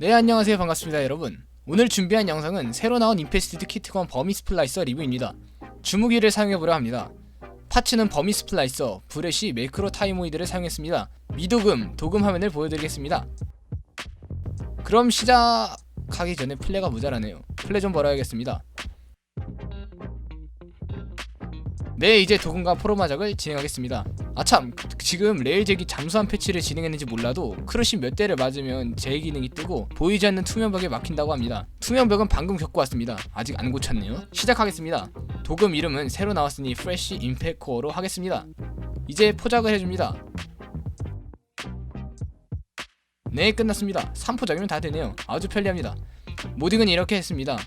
네 안녕하세요. 반갑습니다 여러분. 오늘 준비한 영상은 새로 나온 인페스티드 키트건 버미 스플라이서 리뷰입니다. 주무기를 사용해보려 합니다. 파츠는 버미 스플라이서, 브레시, 매크로 타이모이드를 사용했습니다. 미도금, 도금 화면을 보여드리겠습니다. 그럼 시작하기 전에 플레가 모자라네요. 플레 좀 벌어야겠습니다 네 이제 도금과 포로마작을 진행하겠습니다. 아참 지금 레일 잭이 잠수함 패치를 진행했는지 몰라도 크루시 몇 대를 맞으면 재기능이 뜨고 보이지 않는 투명벽에 막힌다고 합니다. 투명벽은 방금 겪고 왔습니다. 아직 안 고쳤네요. 시작하겠습니다. 도금 이름은 새로 나왔으니 프레쉬 임팩 코어로 하겠습니다. 이제 포작을 해줍니다. 네 끝났습니다. 3포작이면 다 되네요. 아주 편리합니다. 모딩은 이렇게 했습니다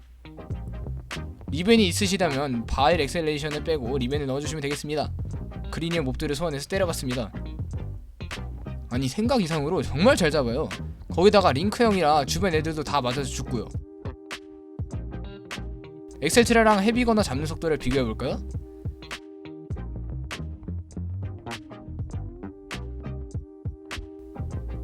리벤이 있으시다면 바일 엑셀레이션을 빼고 리벤을 넣어주시면 되겠습니다. 그린의 몹들을 소환해서 때려봤습니다. 아니 생각 이상으로 정말 잘 잡아요. 거기다가 링크 형이라 주변 애들도 다 맞아서 죽고요. 엑셀트라랑 헤비거나 잡는 속도를 비교해볼까요?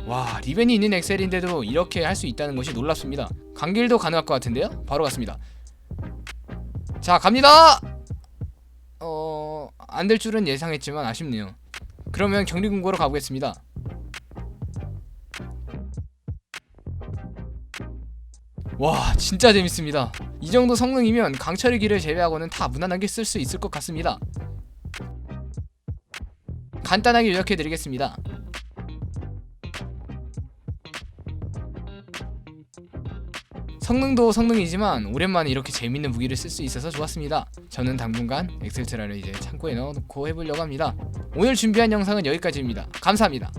와 리벤이 있는 엑셀인데도 이렇게 할 수 있다는 것이 놀랍습니다. 강길도 가능할 것 같은데요? 바로 갔습니다 자 갑니다. 어... 안 될 줄은 예상했지만 아쉽네요. 그러면 격리궁고로 가보겠습니다. 와 진짜 재밌습니다. 이 정도 성능이면 강철의 길을 제외하고는 다 무난하게 쓸 수 있을 것 같습니다. 간단하게 요약해드리겠습니다 성능도 성능이지만 오랜만에 이렇게 재밌는 무기를 쓸 수 있어서 좋았습니다. 저는 당분간 엑셀트라를 이제 창고에 넣어놓고 해보려고 합니다. 오늘 준비한 영상은 여기까지입니다. 감사합니다.